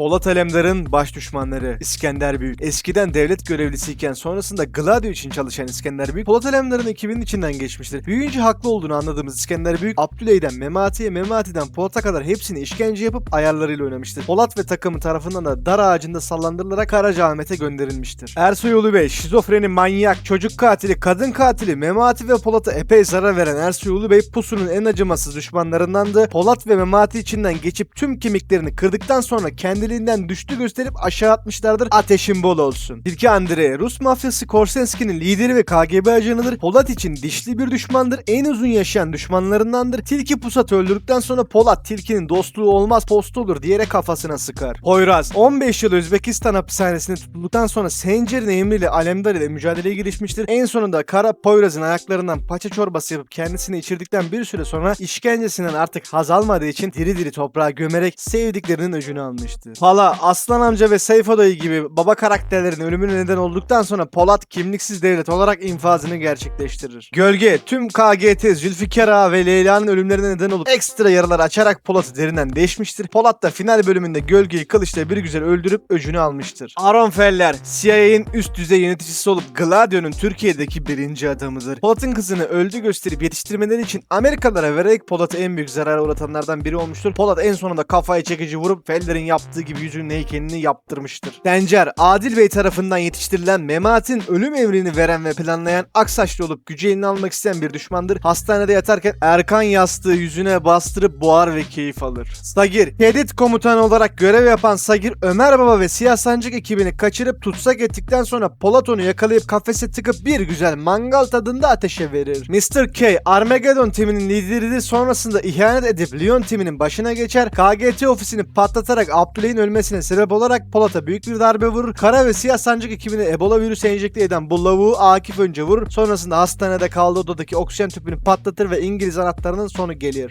Polat Alemdar'ın baş düşmanları İskender Büyük. Eskiden devlet görevlisiyken sonrasında Gladio için çalışan İskender Büyük, Polat Alemdar'ın ekibinin içinden geçmiştir. Büyüyünce haklı olduğunu anladığımız İskender Büyük, Abdüley'den Memati'ye, Memati'den Polat'a kadar hepsini işkence yapıp ayarlarıyla oynamıştır. Polat ve takımı tarafından da dar ağacında sallandırılarak Karacaahmet'e gönderilmiştir. Ersoy Ulu Bey, şizofreni, manyak, çocuk katili, kadın katili, Memati ve Polat'a epey zarar veren Ersoy Ulu Bey pusunun en acımasız düşmanlarındandı. Polat ve Memati içinden geçip tüm kemiklerini kırdıktan sonra kendiliğinden düştü gösterip aşağı atmışlardır. Ateşin bol olsun. Tilki Andrei, Rus mafyası Korsenski'nin lideri ve KGB ajanıdır. Polat için dişli bir düşmandır. En uzun yaşayan düşmanlarındandır. Tilki Pusat'ı öldürdükten sonra Polat Tilki'nin dostluğu olmaz postu olur diyerek kafasına sıkar. Poyraz 15 yıl Özbekistan hapishanesinde tutulduktan sonra Sencer'in emriyle Alemdar ile mücadeleye girişmiştir. En sonunda Kara Poyraz'ın ayaklarından paça çorbası yapıp kendisini içirdikten bir süre sonra işkencesinden artık haz almadığı için diri diri toprağa gömerek sevdiklerinin öcünü almıştır. Pala, Aslan amca ve Seyfo dayı gibi baba karakterlerin ölümüne neden olduktan sonra Polat kimliksiz devlet olarak infazını gerçekleştirir. Gölge tüm KGT, Zülfikar Ağa ve Leyla'nın ölümlerine neden olup ekstra yaralar açarak Polat'ı derinden deşmiştir. Polat da final bölümünde Gölge'yi kılıçla bir güzel öldürüp öcünü almıştır. Aaron Feller, CIA'nin üst düzey yöneticisi olup Gladio'nun Türkiye'deki birinci adamıdır. Polat'ın kızını öldü gösterip yetiştirmeleri için Amerikalılara vererek Polat'ı en büyük zarara uğratanlardan biri olmuştur. Polat en sonunda kafayı çekici vurup Feller'in yaptığı gibi yüzünün heykelini yaptırmıştır. Dencer, Adil Bey tarafından yetiştirilen Memat'in ölüm emrini veren ve planlayan Aksaçlı olup gücü eline almak isteyen bir düşmandır. Hastanede yatarken Erkan yastığı yüzüne bastırıp boğar ve keyif alır. Sagir, Tehdit komutanı olarak görev yapan Sagir, Ömer Baba ve Siyah Sancak ekibini kaçırıp tutsak ettikten sonra Polat onu yakalayıp kafese tıkıp bir güzel mangal tadında ateşe verir. Mr. K, Armageddon timinin lideridir sonrasında ihanet edip Leon timinin başına geçer. KGT ofisini patlatarak Abdüley'in ölmesine sebep olarak Polat'a büyük bir darbe vurur. Kara ve Siyah Sancak ekibine Ebola virüsü enjekte eden bu lavuğu Akif önce vurur. Sonrasında hastanede kaldığı odadaki oksijen tüpünü patlatır ve İngiliz anahtarının sonu gelir.